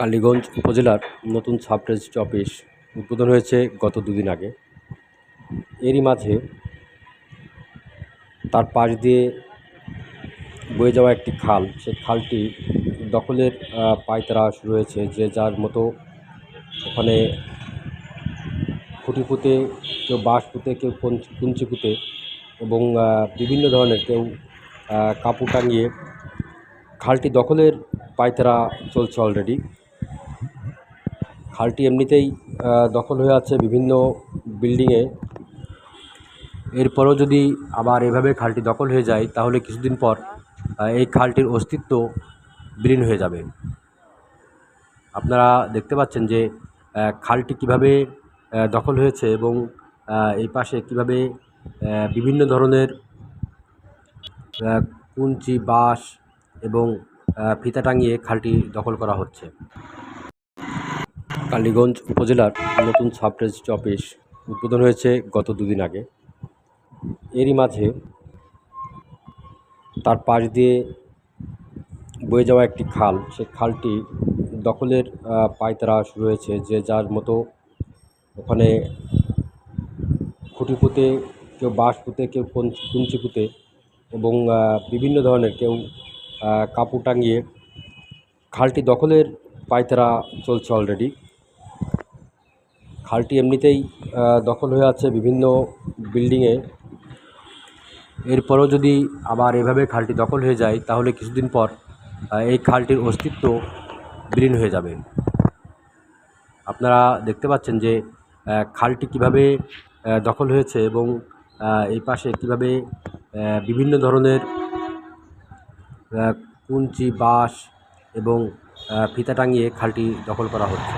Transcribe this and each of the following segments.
কালীগঞ্জ উপজেলার নতুন sub registry office উদ্বোধন হয়েছে গত দুদিন আগে। এরই মাঝে তার পাশ দিয়ে বয়ে যাওয়া একটি খাল, সেই খালটি দখলের পায়তারা শুরু হয়েছে, যে যার মতো ওখানে খুঁটি পুঁতে কেউ বাঁশ পুঁতে কেউ কুঞ্চি পুঁতে এবং বিভিন্ন ধরনের কেউ কাপড় টাঙিয়ে খালটি দখলের পায়তারা চলছে অলরেডি খালটি এমনিতেই দখল হয়ে আছে বিভিন্ন বিল্ডিংয়ে এরপরও যদি আবার এভাবে খালটি দখল হয়ে যায়, তাহলে কিছুদিন পর এই খালটির অস্তিত্ব বিলীন হয়ে যাবে। আপনারা দেখতে পাচ্ছেন যে খালটি কীভাবে দখল হয়েছে এবং এই পাশে কীভাবে বিভিন্ন ধরনের কুঞ্চি, বাঁশ এবং ফিতা টাঙিয়ে খালটি দখল করা হচ্ছে। কালীগঞ্জ উপজেলার নতুন সাব রেজিস্ট্রি অফিস উদ্বোধন হয়েছে গত দুদিন আগে। এরই মাঝে তার পাশ দিয়ে বয়ে যাওয়া একটি খাল সেই খালটি দখলের পায়তারা শুরু হয়েছে, যে যার মতো ওখানে খুঁটি পুঁতে, কেউ বাঁশ পুঁতে, কেউ কুঞ্চি পুঁতে এবং বিভিন্ন ধরনের কেউ কাপড় টাঙিয়ে খালটি দখলের পায়তারা চলছে অলরেডি খালটি এমনিতেই দখল হয়ে আছে বিভিন্ন বিল্ডিংয়ে। এরপরও যদি আবার এভাবে খালটি দখল হয়ে যায়, তাহলে কিছুদিন পর এই খালটির অস্তিত্ব বিলীন হয়ে যাবে। আপনারা দেখতে পাচ্ছেন যে খালটি কীভাবে দখল হয়েছে এবং এই পাশে কীভাবে বিভিন্ন ধরনের কুঞ্চি, বাঁশ এবং ফিতা টাঙিয়ে খালটি দখল করা হচ্ছে।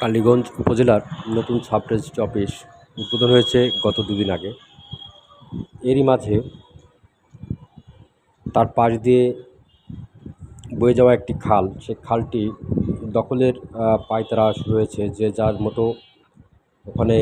কালীগঞ্জ উপজেলার নতুন সাব রেজিস্ট্রি অফিস উদ্বোধন হয়েছে গত দুদিন আগে। এরই মাঝে তার পাশ দিয়ে বয়ে যাওয়া একটি খাল, সে খালটি দখলের পায়তারা শুরু হয়েছে যে যার মতো ওখানে